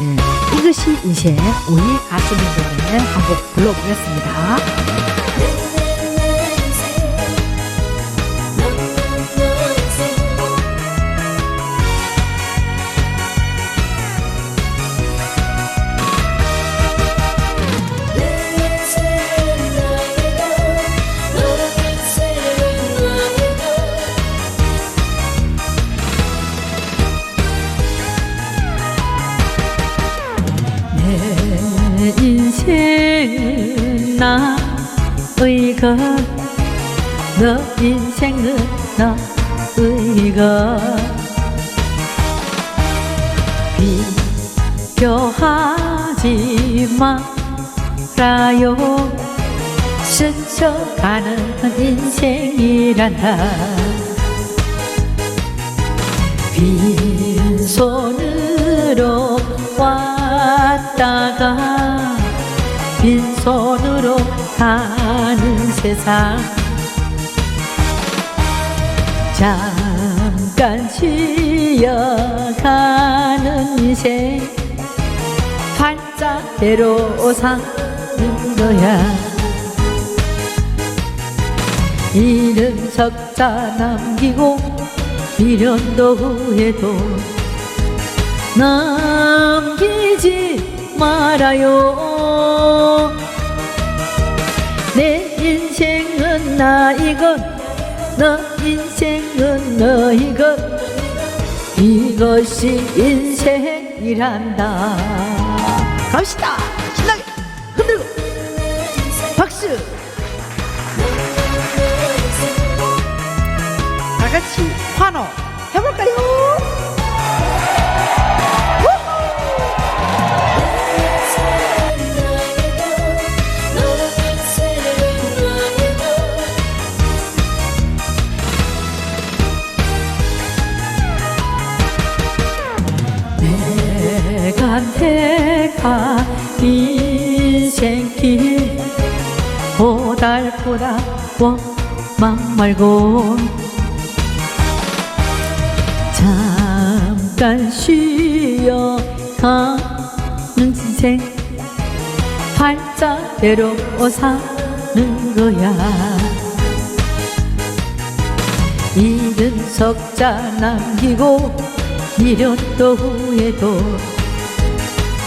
예, 이것이 인생 우리 가수님 노래 한곡 불러보겠습니다. 나의 것, 너 인생은 나의 것. 비교하지 말아요. 스쳐가는 인생이란다. 빈손으로 왔다가 빈손으로 가는 세상. 잠깐 쉬어가는 인생 팔자대로 사는 거야. 이름 석자 남기고 미련도 후회도 남기지 말아요 나 이것 너 인생은 너 이것 이것이 인생이란다. 갑시다. 신나게 흔들고. 박수. 다 같이 환호 택한 인생길 보달보다 원망 말고 잠깐 쉬어 가는 인생 팔자대로 사는 거야. 이름 석자 남기고 미련도 후회도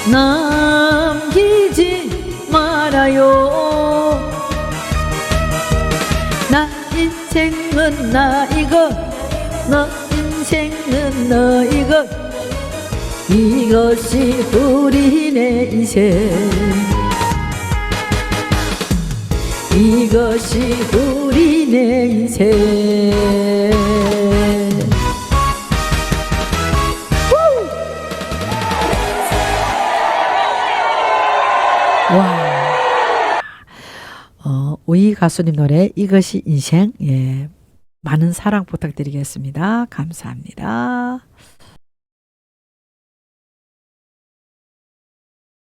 남기지 말아요. 나 인생은 나 이거 너 인생은 너 이거. 이것이 우리네 인생 이것이 우리네 인생 어, 우이 가수님 노래 이것이 인생 예. 많은 사랑 부탁드리겠습니다. 감사합니다.